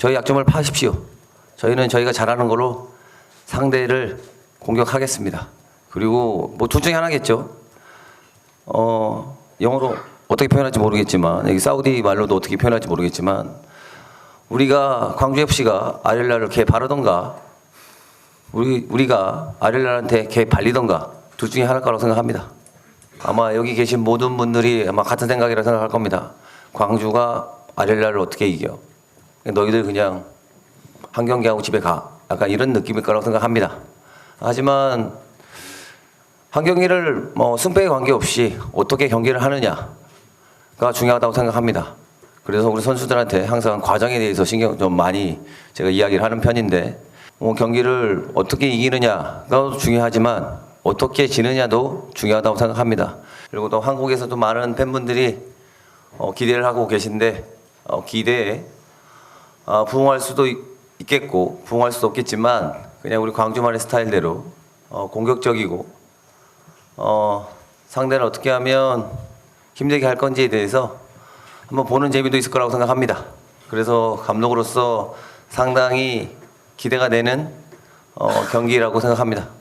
저희 약점을 파십시오. 저희는 저희가 잘하는 걸로 상대를 공격하겠습니다. 그리고 뭐 둘 중에 하나겠죠. 어, 영어로 어떻게 표현할지 모르겠지만 여기 사우디 말로도 어떻게 표현할지 모르겠지만 우리가 광주 FC가 아렐라를 개 바르던가 우리 우리가 아렐라한테 개 발리던가 둘 중에 하나일 거라고 생각합니다. 아마 여기 계신 모든 분들이 아마 같은 생각이라 생각할 겁니다. 광주가 아렐라를 어떻게 이겨? 너희들 그냥 한 경기하고 집에 가. 약간 이런 느낌일 거라고 생각합니다. 하지만 한 경기를 뭐 승패에 관계없이 어떻게 경기를 하느냐가 중요하다고 생각합니다. 그래서 우리 선수들한테 항상 과정에 대해서 신경 좀 많이 제가 이야기를 하는 편인데 뭐 경기를 어떻게 이기느냐가 중요하지만 어떻게 지느냐도 중요하다고 생각합니다. 그리고 또 한국에서도 많은 팬분들이 어, 기대를 하고 계신데 어, 기대에 아, 부응할 수도 있, 겠고 부응할 수도 없겠지만 그냥 우리 광주만의 스타일대로 어, 공격적이고 어, 상대를 어떻게 하면 힘들게 할 건지에 대해서 한번 보는 재미도 있을 거라고 생각합니다. 그래서 감독으로서 상당히 기대가 되는 어, 경기라고 생각합니다.